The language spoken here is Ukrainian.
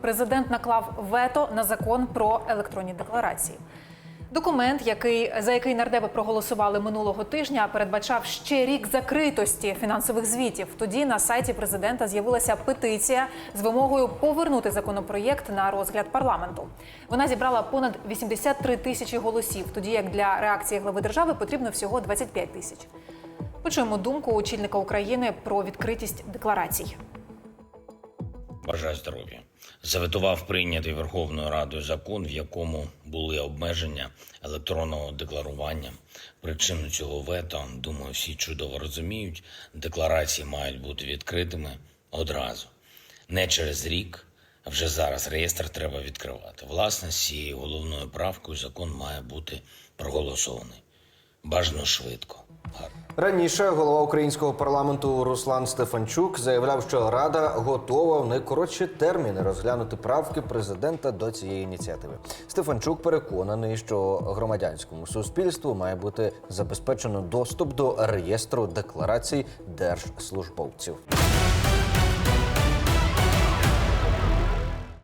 президент наклав вето на закон про електронні декларації. Документ, який за який нардепи проголосували минулого тижня, передбачав ще рік закритості фінансових звітів. Тоді на сайті президента з'явилася петиція з вимогою повернути законопроєкт на розгляд парламенту. Вона зібрала понад 83 тисячі голосів, тоді як для реакції глави держави потрібно всього 25 тисяч. Почуємо думку очільника України про відкритість декларацій. Бажаю здоров'я. Заветував прийнятий Верховною Радою закон, в якому були обмеження електронного декларування. Причину цього вето, думаю, всі чудово розуміють. Декларації мають бути відкритими одразу, не через рік. Вже зараз реєстр треба відкривати. Власне, з цією головною правкою закон має бути проголосований. Бажано швидко. Раніше голова українського парламенту Руслан Стефанчук заявляв, що Рада готова в найкоротші терміни розглянути правки президента до цієї ініціативи. Стефанчук переконаний, що громадянському суспільству має бути забезпечено доступ до реєстру декларацій держслужбовців.